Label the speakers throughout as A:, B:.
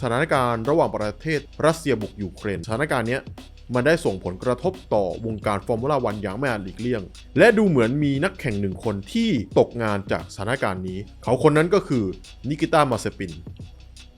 A: สถานการณ์ระหว่างประเทศรัสเซียบุกยูเครนสถานการณ์เนี้ยมันได้ส่งผลกระทบต่อวงการฟอร์มูล่าวันอย่างไม่อาจหลีกเลี่ยง และดูเหมือนมีนักแข่งหนึ่งคนที่ตกงานจากสถานการณ์นี้ เขาคนนั้นก็คือนิกิต้ามาเซปิน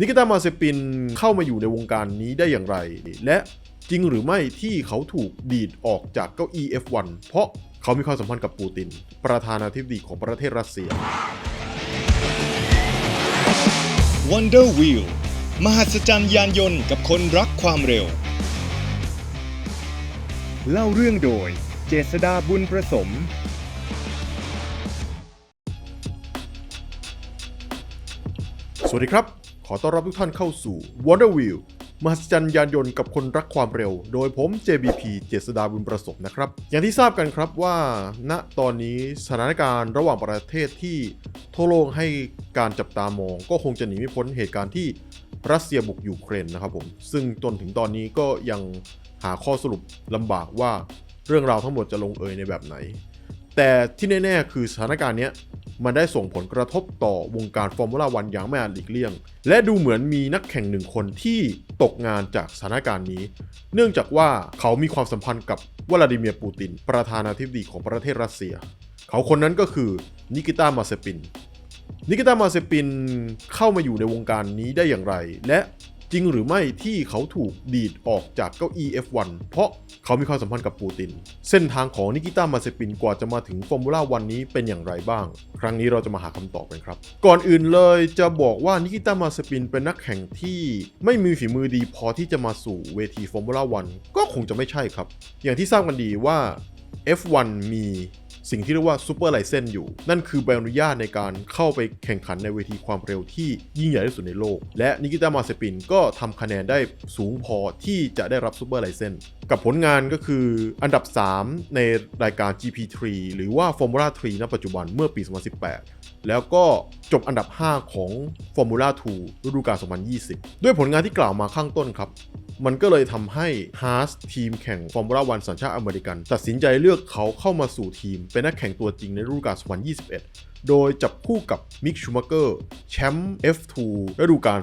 A: นิกิต้ามาเซปินเข้ามาอยู่ในวงการนี้ได้อย่างไร และจริงหรือไม่ที่เขาถูกดีดออกจากเก้าอี้ F1 เพราะเขามีความสัมพันธ์กับปูติน ประธานาธิบดีของประเทศรัสเซีย
B: Wonder Wheel มหัศจรรย์ยานยนต์กับคนรักความเร็ว
C: เล่าเรื่องโดย เจษดาบุญประสม
A: สวัสดีครับ ขอต้อนรับทุกท่านเข้าสู่ Wonder Wheel มหัศจรรย์ยานยนต์กับคนรักความเร็ว โดยผม JBP เจษดาบุญประสมนะครับ อย่างที่ทราบกันครับว่า ณตอนนี้สถานการณ์ระหว่างประเทศที่ทั่วโลกให้การจับตามอง ก็คงจะหนีไม่พ้นเหตุการณ์ที่ รัสเซียบุกยูเครนนะครับผมซึ่งจนถึงตอนนี้ก็ยังหาข้อสรุปลำบากว่าเรื่องราวทั้งหมดจะลงเอยในแบบไหน แต่ที่แน่ ๆ คือสถานการณ์นี้มันได้ส่งผลกระทบต่อวงการฟอร์มูล่าวันอย่างไม่อาจหลีกเลี่ยง และดูเหมือนมีนักแข่งหนึ่งคนที่ตกงานจากสถานการณ์นี้ เนื่องจากว่าเขามีความสัมพันธ์กับวลาดิเมียร์ปูติน ประธานาธิบดีของประเทศรัสเซีย เขาคนนั้นก็คือนิกิต้ามาเซปิน นิกิต้ามาเซปินเข้ามาอยู่ในวงการนี้ได้อย่างไร และจริงหรือไม่ที่เขาถูกดีดออกจากเก้าอี้ F1 เพราะเขามีความสัมพันธ์กับปูติน เส้นทางของนิกิต้ามาเซปินกว่าจะมาถึงฟอร์มูล่าวันนี้เป็นอย่างไรบ้าง ครั้งนี้เราจะมาหาคำตอบกันครับ ก่อนอื่นเลยจะบอกว่านิกิต้ามาเซปินเป็นนักแข่งที่ไม่มีฝีมือดีพอที่จะมาสู่เวทีฟอร์มูล่าวันก็คงจะไม่ใช่ครับ อย่างที่ทราบกันดีว่า F1 มี สิ่งที่เรียกว่าซูเปอร์ไลเซนอยู่ นั่นคือใบอนุญาตในการเข้าไปแข่งขันในเวทีความเร็วที่ยิ่งใหญ่ที่สุดในโลก และนิกิตามาเซปินก็ทำคะแนนได้สูงพอที่จะได้รับซูเปอร์ไลเซนกับผลงานก็คืออันดับ 3 ในรายการ GP3 หรือว่า Formula 3ณปัจจุบันเมื่อปี 2018แล้วก็จบอันดับ 5 ของ Formula 2 ฤดูกาล 2020 ด้วยผลงานที่กล่าวมาข้างต้นครับ มันก็เลยทำให้ Haas ทีมแข่งฟอร์มูล่าวันสัญชาติอเมริกัน ตัดสินใจเลือกเขาเข้ามาสู่ทีม เป็นนักแข่งตัวจริงในฤดูกาล2021โดยจับคู่กับมิกชูมาเกอร์แชมป์ F2 ฤดูกาล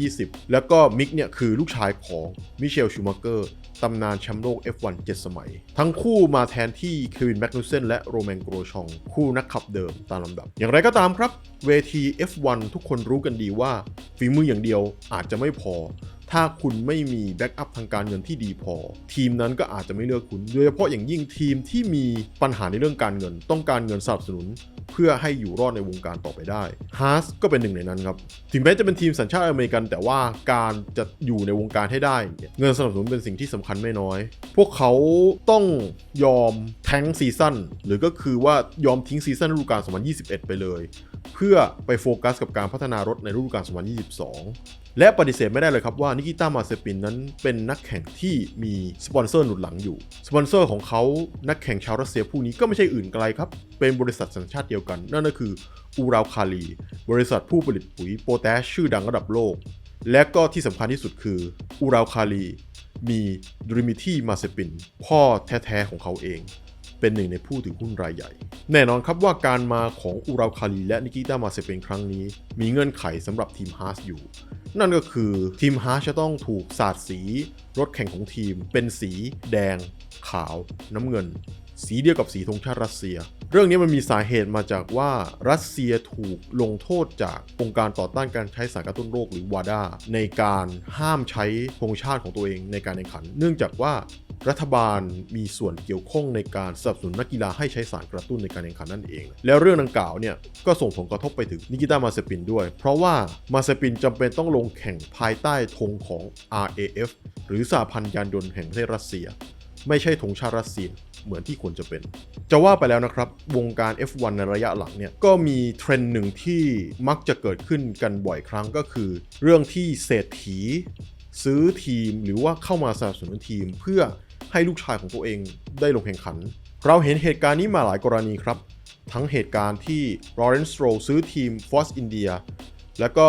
A: 2020 แล้วก็มิกเนี่ยคือลูกชายของมิเชลชูมาเกอร์ตำนานแชมป์โลก F1 7 สมัย ทั้งคู่มาแทนที่เควินแมกนูเซนและโรแมนโกรชอง คู่นักขับเดิมตามลำดับ อย่างไรก็ตามครับ เวที F1 ทุกคนรู้กันดีว่า ฝีมืออย่างเดียวอาจจะไม่พอ ถ้าคุณไม่มีแบ็กอัพทางการเงินที่ดีพอ ทีมนั้นก็อาจจะไม่เลือกคุณ โดยเฉพาะอย่างยิ่งทีมที่มีปัญหาในเรื่องการเงิน ต้องการเงินสนับสนุน เพื่อให้อยู่รอดในวงการต่อไปได้ฮาร์สก็เป็นหนึ่งในนั้นครับ ถึงแม้จะเป็นทีมสัญชาติอเมริกัน แต่ว่าการจะอยู่ในวงการให้ได้ เงินสนับสนุนเป็นสิ่งที่สำคัญไม่น้อย พวกเขาต้องยอมแทงซีซั่นหรือก็คือว่ายอมทิ้งซีซั่นฤดูกาล2021 ไปเลย เพื่อไปโฟกัสกับการพัฒนารถในฤดูกาล2022 และปฏิเสธไม่ได้เลยครับว่านิกิต้ามาเซปินนั้นเป็นนักแข่งที่มีสปอนเซอร์หนุนหลังอยู่ สปอนเซอร์ของเขานักแข่งชาวรัสเซียผู้นี้ก็ไม่ใช่อื่นไกลครับ เป็นบริษัทสัญชาติเดียวกัน นั่นก็คืออูราคาลี บริษัทผู้ผลิตปุ๋ยโปแทสชื่อดังระดับโลก และก็ที่สำคัญที่สุดคืออูราคาลีมีดริมิที่มาเซปิน พ่อแท้ๆของเขาเอง เป็นหนึ่งในผู้ถือหุ้นรายใหญ่ แน่นอนครับว่าการมาของอูราคาลีและนิกิต้ามาเซเป็นครั้งนี้ มีเงื่อนไขสำหรับทีมฮาร์สอยู่ นั่นก็คือทีมฮาร์สจะต้องถูกสาดสีรถแข่งของทีม เป็นสี แดง ขาว น้ำเงิน สีเดียวกับสีธงชาติรัสเซีย เรื่องนี้มันมีสาเหตุมาจากว่ารัสเซียถูกลงโทษจากองค์การต่อต้านการใช้สารกระตุ้นโรคหรือวาดาในการห้ามใช้ธงชาติของตัวเองในการแข่งขัน เนื่องจากว่า รัฐบาลมีส่วนเกี่ยวข้องในการสนับสนุนนักกีฬาให้ใช้สารกระตุ้นในการแข่งขันนั่นเอง แล้วเรื่องดังกล่าวเนี่ยก็ส่งผลกระทบไปถึงนิกิต้ามาเซปินด้วย เพราะว่ามาเซปินจำเป็นต้องลงแข่งภายใต้ธงของ RAF หรือสหพันธ์ยานยนต์แห่งประเทศรัสเซีย ไม่ใช่ธงชาติรัสเซียเหมือนที่ควรจะเป็น จะว่าไปแล้วนะครับ วงการ F1 ในระยะหลังเนี่ย ก็มีเทรนด์หนึ่งที่มักจะเกิดขึ้นกันบ่อยครั้งก็คือ เรื่องที่เศรษฐี ซื้อทีมหรือว่าเข้ามาสนับสนุนทีมเพื่อ ให้ลูกชายของตัวเองได้ลงแข่งขัน เราเห็นเหตุการณ์นี้มาหลายกรณีครับ ทั้งเหตุการณ์ที่ลอเรนซ์โรซื้อทีมฟอสอินเดียแล้วก็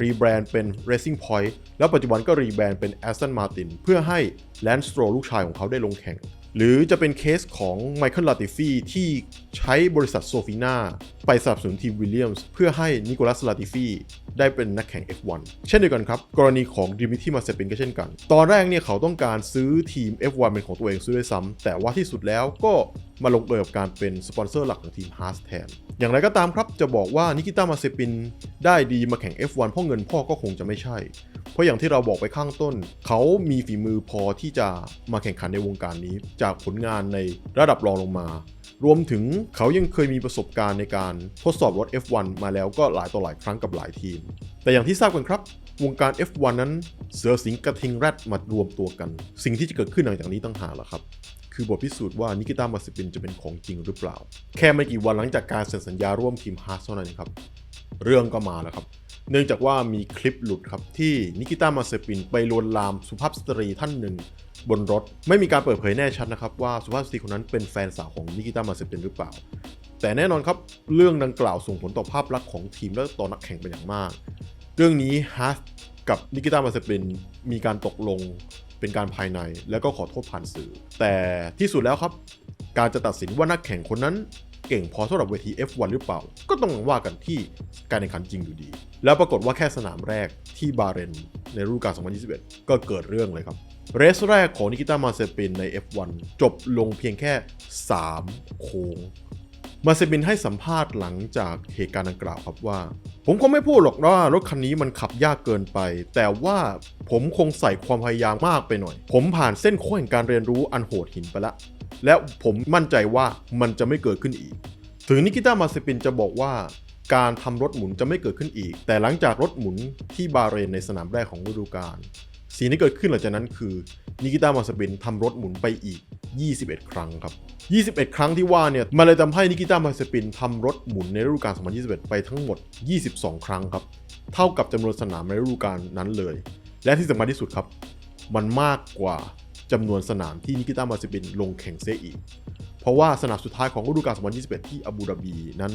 A: รีแบรนด์เป็น Racing Point แล้วปัจจุบันก็รีแบรนด์เป็น Aston Martin เพื่อให้ Lance Stroll ลูกชายของเขาได้ลงแข่ง หรือจะเป็นเคสของไมเคิลลาติฟีที่ใช้บริษัทโซฟีนาไปสนับสนุนทีมวิลเลียมส์เพื่อให้นิโคลัสลาติฟีได้เป็นนักแข่ง F1 เช่นเดียวกันครับ กรณีของดิมิที่มาเซปินก็เช่นกัน ตอนแรกเนี่ยเขาต้องการซื้อทีม F1 เป็นของตัวเองซื้อด้วยซ้ำแต่ว่าที่สุดแล้วก็ มาลงเอยกับการเป็นสปอนเซอร์หลักของทีมฮาร์สแทน อย่างไรก็ตามครับจะบอกว่านิกิต้ามาเซปินได้ดีมาแข่ง F1 เพราะเงินพ่อก็คงจะไม่ใช่ เพราะอย่างที่เราบอกไปข้างต้น เขามีฝีมือพอที่จะมาแข่งขันในวงการนี้ จากผลงานในระดับรองลงมา รวมถึงเขายังเคยมีประสบการณ์ในการทดสอบรถ F1 มาแล้วก็หลายต่อหลายครั้งกับหลายทีม แต่อย่างที่ทราบกันครับวงการ F1 นั้นเสือสิงกระทิงแรดมารวมตัวกัน สิ่งที่จะเกิดขึ้นหลังจากนี้ต้องหากล่ะครับ คือบทพิสูจน์ว่านิกิต้ามาสปินจะเป็นของจริงหรือเปล่า แค่ไม่กี่วันหลังจากการเซ็นสัญญาร่วมทีมฮาร์สเท่านั้นครับ เรื่องก็มาแล้วครับ เนื่องจากว่ามีคลิปหลุดครับ ที่นิกิต้ามาเซปินไปลวนลามสุภาพสตรีท่านหนึ่งบนรถ ไม่มีการเปิดเผยแน่ชัดนะครับว่าสุภาพสตรีคนนั้นเป็นแฟนสาวของนิกิต้ามาเซปินหรือเปล่า แต่แน่นอนครับเรื่องดังกล่าวส่งผลต่อภาพลักษณ์ของทีมและต่อนักแข่งเป็นอย่างมาก เรื่องนี้ฮาร์สกับนิกิต้ามาเซปินมีการตกลง เป็นการภายในแล้วก็ขอโทษผ่านสื่อ แต่ที่สุดแล้วครับ การจะตัดสินว่านักแข่งคนนั้นเก่งพอสำหรับเวที F1 หรือเปล่า ก็ต้องว่ากันที่การแข่งขันจริงอยู่ดี แล้วปรากฏว่าแค่สนามแรกที่บาเรนในฤดูกาล 2021 ก็เกิดเรื่องเลยครับ เรสแรกของนิกิต้ามาเซปินใน F1 จบลงเพียงแค่ 3 โค้ง มาเซบินให้สัมภาษณ์หลังจากเหตุการณ์ดังกล่าวครับว่า ผมก็ไม่พูดหรอกว่ารถคันนี้มันขับยากเกินไป แต่ว่าผมคงใส่ความพยายามมากไปหน่อย ผมผ่านเส้นโค้งแห่งการเรียนรู้อันโหดหินไปละ และผมมั่นใจว่ามันจะไม่เกิดขึ้นอีก ถึงนิกิต้ามาเปินจะบอกว่าการทำรถหมุนจะไม่เกิดขึ้นอีก แต่หลังจากรถหมุนที่บาเรนในสนามแรกของฤดูกาล สิ่งที่เกิดขึ้นหลังจากนั้นคือนิกิต้ามาเซปินทำรถหมุนไปอีก 21 ครั้งครับ 21 ครั้งที่ว่าเนี่ย มันเลยทำให้นิกิต้ามาเซปินทำรถหมุนในฤดูกาล 2021 ไปทั้งหมด 22 ครั้งครับ เท่ากับจำนวนสนามในฤดูกาลนั้นเลย และที่สำคัญที่สุดครับ มันมากกว่าจำนวนสนามที่นิกิต้ามาเซปินลงแข่งเสียอีก เพราะว่าสนามสุดท้ายของฤดูกาล 2021 ที่อาบูดาบี นั้น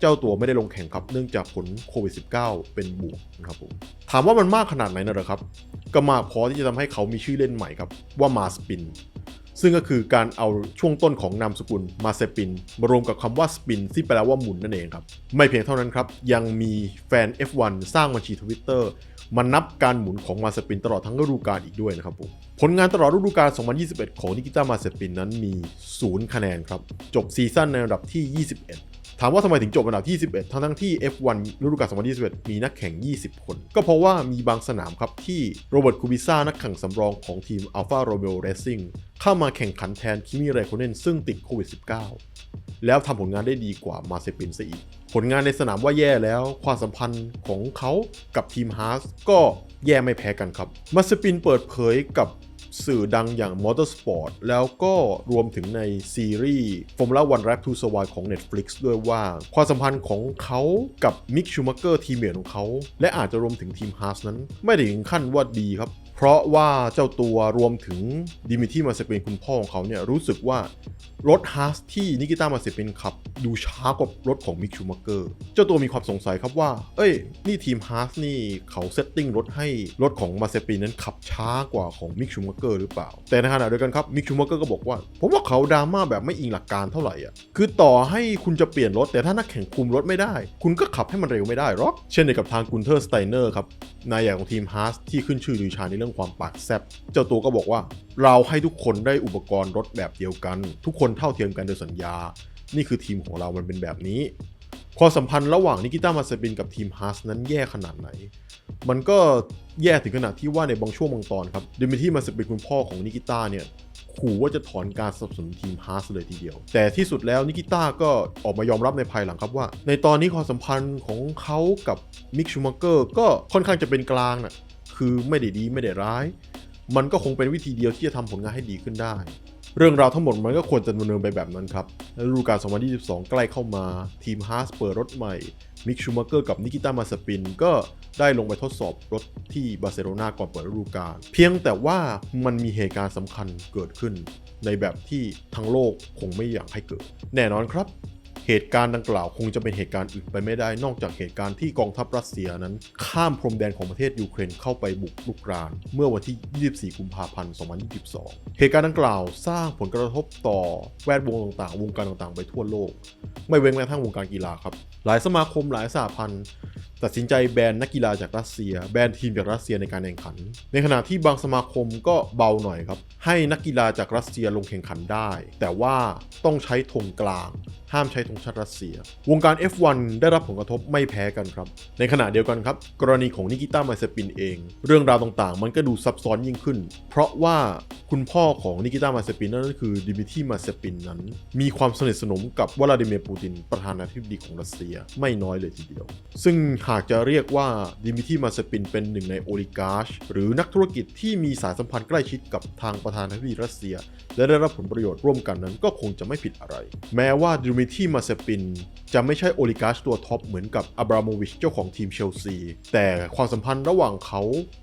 A: เจ้าตัวไม่ได้ลงแข่งครับ เนื่องจากผลโควิด -19 เป็นบวกนะครับผม ถามว่ามันมากขนาดไหนนะหรอครับ ก็มากพอที่จะทำให้เขามีชื่อเล่นใหม่ครับว่ามาสปิน ซึ่งก็คือการเอาช่วงต้นของนามสกุลมาเซปิน มารวมกับคำว่าสปินที่แปลว่าหมุนนั่นเองครับ ไม่เพียงเท่านั้นครับ ยังมีแฟน F1 สร้างบัญชีทวิตเตอร์ มันนับการหมุนของมาเปินตลอดทั้งฤดูกาลอีกด้วยนะครับผมผลงานตลอดฤดูกาล 2021 ของนิกิต้ามาเปินนั้นมี 0 คะแนนครับ จบซีซั่นในอันดับที่ 21ถามว่าทำไมถึงจบอันดับที่21 ทั้งทั้งที่ F1 ฤดูกาล 2021 มีนักแข่ง 20 คน ก็เพราะว่ามีบางสนามครับที่โรเบิร์ต คูบิซ่า นักแข่งสำรองของทีม Alfa Romeo Racing เข้ามาแข่งขันแทนคิมิเรโคเนนซึ่งติดโควิด -19 แล้วทำผลงานได้ดีกว่ามาเซปินซะอีก ผลงานในสนามว่าแย่แล้ว ความสัมพันธ์ของเขากับทีมฮาร์สก็แย่ไม่แพ้กันครับ มาเซปินเปิดเผยกับสื่อดังอย่าง Motorsport แล้วก็รวมถึงในซีรีส์ Formula One Drive to Survive ของ Netflix ด้วยว่า ความสัมพันธ์ของเขากับมิกชูมั k เกอร์ทีมเมทของเขา และอาจจะรวมถึงทีมฮาร์สนั้น ไม่ได้ถึงขั้นว่าดีครับ เพราะว่าเจ้าตัวรวมถึงดิมิที่มาเซเปนคุณพ่อของเขาเนี่ยรู้สึกว่ารถฮาร์สที่นิกิต้ามาเซเปนขับ ดูช้ากว่ารถของมิกชูมั k เกอร์เจ้าตัวมีความสงสัยครับว่า เอ้ย นี่ทีมฮาร์สนี่เขาเซตติ้งรถให้รถของมาเซเปนนั้นขับช้ากว่าของมิกชูมั k เกอร์หรือเปล่า แต่ในขณะเดียวกันครับมิกชูมั k เกอร์ก็บอกว่า ผมว่าเขาดราม่าแบบไม่อิงหลักการเท่าไหร่อะคือต่อให้คุณจะเปลี่ยนรถ แต่ถ้านักแข่งคุมรถไม่ได้ คุณก็ขับให้มันเร็วไม่ได้หรอกเช่นเดียวกับทางกุนเทอร์สไตเนอร์ครับนายใหญ่ของทีมฮาร์สที่ขึ้นชื่อลือชาในเรื่องความปากแซบเจ้าตัวก็บอกว่า เราให้ทุกคนได้อุปกรณ์รถแบบเดียวกัน ทุกคนเท่าเทียมกันโดยสัญญา นี่คือทีมของเรามันเป็นแบบนี้ความสัมพันธ์ระหว่างนิกิต้ามาเซบินกับทีมฮาร์สนั้นแย่ขนาดไหน มันก็แย่ถึงขนาดที่ว่าในบางช่วงบางตอนครับเดมิที่มาเซบินคุณพ่อของนิกิต้าเนี่ยขู่ว่าจะถอนการสนับสนุนทีมฮาร์สเลยทีเดียว แต่ที่สุดแล้วนิกิต้าก็ออกมายอมรับในภายหลังครับว่า ในตอนนี้ความสัมพันธ์ของเขากับมิกชูมั k เกอร์ก็ค่อนข้างจะเป็นกลางน่ะ คือไม่ได้ดีไม่ได้ร้าย มันก็คงเป็นวิธีเดียวที่จะทำผลงานให้ดีขึ้นได้ เรื่องราวทั้งหมดมันก็ควรจะดำเนินไปแบบนั้นครับฤดูกาล 2022 ใกล้เข้ามา ทีมฮาร์สเปิดรถใหม่ มิกชูมั k เกอร์กับนิกิต้ามาสปินก็ได้ลงไปทดสอบรถที่บาร์เซโลนาก่อนเปิดฤดูกาลเพียงแต่ว่ามันมีเหตุการณ์สำคัญเกิดขึ้น ในแบบที่ทั้งโลกคงไม่อยากให้เกิด แน่นอนครับ เหตุการณ์ดังกล่าวคงจะเป็นเหตุการณ์อื่นไปไม่ได้ นอกจากเหตุการณ์ที่กองทัพรัสเซียนั้น ข้ามพรมแดนของประเทศยูเครนเข้าไปบุกลุกราน เมื่อวันที่ 24 กุมภาพันธ์ 2022 เหตุการณ์ดังกล่าวสร้างผลกระทบต่อแวดวงต่างๆ วงการต่างๆ ไปทั่วโลก ไม่เว้นแม้กระทั่งวงการกีฬาครับ หลายสมาคมหลายสหพันธ์ ตัดสินใจแบนนักกีฬาจากรัสเซีย แบนทีมจากรัสเซียในการแข่งขัน ในขณะที่บางสมาคมก็เบาหน่อยครับ ให้นักกีฬาจากรัสเซียลงแข่งขันได้ แต่ว่าต้องใช้ธงกลาง ห้ามใช้ธงชาติรัสเซีย วงการ F1 ได้รับผลกระทบไม่แพ้กันครับ ในขณะเดียวกันครับ กรณีของนิกิต้ามาเซปินเอง เรื่องราวต่างๆ มันก็ดูซับซ้อนยิ่งขึ้น เพราะว่าคุณพ่อของนิกิต้ามาเซปินนั่นก็คือดิมิทีมาเซปินนั้น มีความสนิทสนมกับวลาดิเมียร์ปูตินประธานาธิบดีของรัสเซียไม่น้อยเลยทีเดียว ซึ่งหากจะเรียกว่าดิมิทีมาเซปินเป็นหนึ่งในโอลิการช หรือนักธุรกิจที่มีสายสัมพันธ์ใกล้ชิดกับทางประธานาธิบดีรัสเซีย และได้รับผลประโยชน์ร่วมกันนั้นก็คงจะไม่ผิดอะไร แม้ว่าดิมิทีมาเซปินจะไม่ใช่โอลิการชตัวท็อปเหมือนกับอับราโมวิชเจ้าของทีมเชลซี แต่ความสัมพันธ์ระหว่างเขา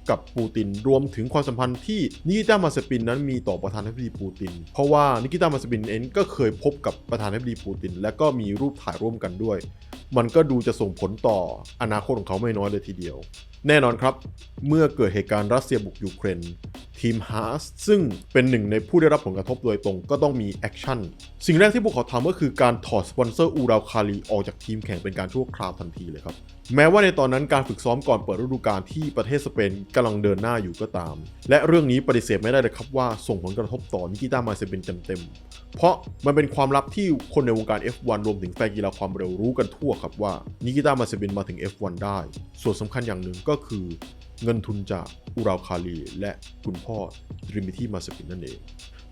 A: กับปูตินรวมถึงความสัมพันธ์ที่นิกิต้ามาเซปินนั้นมีต่อประธานาธิบดีปูติน เพราะว่านิกิต้ามาเซปินเองก็เคยพบกับประธานาธิบดีปูติน และก็มีรูปถ่ายร่วมกันด้วย มันก็ดูจะส่งผลต่ออนาาคตของเขาไม่น้อยเลยทีเดียวแน่นอนครับ เมื่อเกิดเหตุการณ์รัสเซียบุกยูเครนทีมฮาร์สซึ่งเป็นหนึ่งในผู้ได้รับผลกระทบโดยตรงก็ต้องมีแอคชั่น สิ่งแรกที่พวกเขาทำก็คือการถอดสปอนเซอร์อูราคาลีออกจากทีมแข่งเป็นการชั่วคราวทันทีเลยครับ แม้ว่าในตอนนั้นการฝึกซ้อมก่อนเปิดฤดูกาลที่ประเทศสเปนกำลังเดินหน้าอยู่ก็ตาม และเรื่องนี้ปฏิเสธไม่ได้เลยครับว่าส่งผลกระทบต่อนิกิต้ามาเซเบนเต็มๆเพราะมันเป็นความลับที่คนในวงการ F1 รวมถึงแฟนกีฬาความเร็วรู้กันทั่วครับว่านิกิต้ามาเซเบนมาถึง F1 ได้ ส่วนสำคัญอย่างหนึ่งก็็คือเงินทุนจากอูราคาลีและคุณพ่อดริมิทีมาสปินนั่นเอง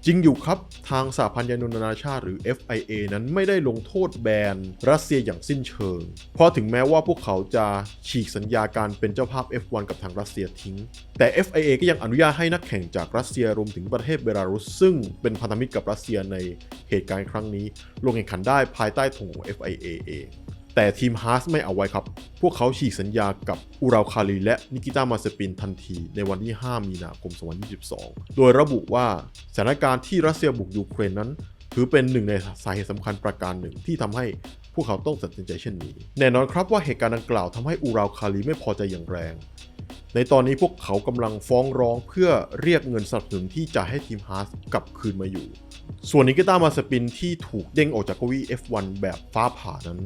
A: จริงอยู่ครับทางสหพันธ์ยานนานาชาติหรือ FIA นั้นไม่ได้ลงโทษแบนรัสเซียอย่างสิ้นเชิง เพราะถึงแม้ว่าพวกเขาจะฉีกสัญญาการเป็นเจ้าภาพ F1 กับทางรัสเซียทิ้ง แต่ FIA ก็ยังอนุญาตให้นักแข่งจากรัสเซียรวมถึงประเทศเบลารุส ซึ่งเป็นพันธมิตรกับรัสเซียในเหตุการณ์ครั้งนี้ ลงแข่งขันได้ภายใต้ธงของ FIA เอง แต่ทีมฮาร์สไม่เอาไว้ครับ พวกเขาฉีกสัญญากับอูราคาลีและนิกิต้ามาเซปินทันทีในวันที่ 5 มีนาคม 2022 โดยระบุว่าสถานการณ์ที่รัสเซียบุกยูเครนนั้น ถือเป็นหนึ่งในสาเหตุสำคัญประการหนึ่งที่ทำให้พวกเขาต้องตัดสินใจเช่นนี้ แน่นอนครับว่าเหตุการณ์ดังกล่าวทำให้อูราคาลีไม่พอใจอย่างแรง ในตอนนี้พวกเขากำลังฟ้องร้องเพื่อเรียกเงินสนับสนุนที่จะให้ทีมฮาร์สกลับคืนมาอยู่ ส่วนนิกิต้ามาสปินที่ถูกเด้งออกจากเก้าอี้ F1 แบบฟ้าผ่านั้น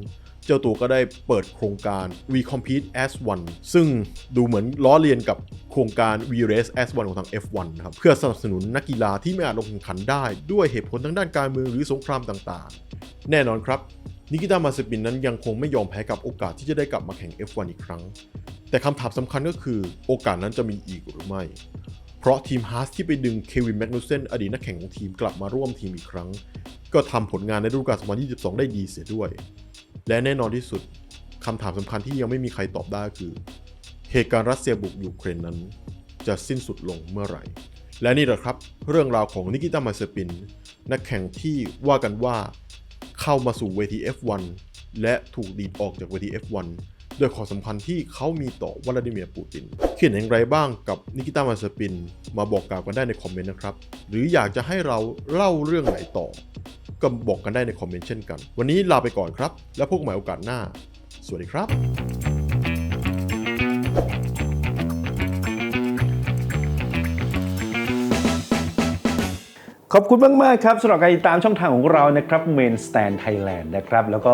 A: เจ้าตัวก็ได้เปิดโครงการ We Compete as One ซึ่งดูเหมือนล้อเลียนกับโครงการ We Race as One ของทาง F1 นะครับเพื่อสนับสนุนนักกีฬาที่ไม่อาจลงแข่งขันได้ด้วยเหตุผลทางด้านการเมืองหรือสงครามต่างๆ แน่นอนครับนิกิตามาสปินนั้นยังคงไม่ยอมแพ้กับโอกาสที่จะได้กลับมาแข่ง F1 อีกครั้ง แต่คำถามสำคัญก็คือโอกาสนั้นจะมีอีกหรือไม่ เพราะทีมฮาร์สที่ไปดึงเควินแมกนูเซนอดีตนักแข่งของทีมกลับมาร่วมทีมอีกครั้ง ก็ทำผลงานในฤดูกาล2022 ได้ดีเสียด้วย และแน่นอนที่สุดคำถามสำคัญที่ยังไม่มีใครตอบได้คือ เหตุการณ์รัสเซียบุกยูเครนนั้น จะสิ้นสุดลงเมื่อไหร่ และนี่แหละครับ เรื่องราวของนิกิต้ามาเซปิน นักแข่งที่ว่ากันว่าเข้ามาสู่เวที F1 และถูกดีดออกจากเวที F1 ด้วยความสัมพันธ์ที่เขามีต่อวลาดิเมียร์ปูตินคิดเห็นอย่างไรบ้างกับนิกิต้ามาเซปิน มาบอกกล่าวกันได้ในคอมเมนต์นะครับ หรืออยากจะให้เราเล่าเรื่องไหนต่อ ก็บอกกันได้ในคอมเมนต์เช่นกัน วันนี้ลาไปก่อนครับ แล้วพบกันใหม่โอกาสหน้า สวัสดีครับ
D: ขอบคุณมาก ๆ ครับสำหรับการติดตามช่องทางของเรานะครับ Main Stand Thailand นะครับ แล้วก็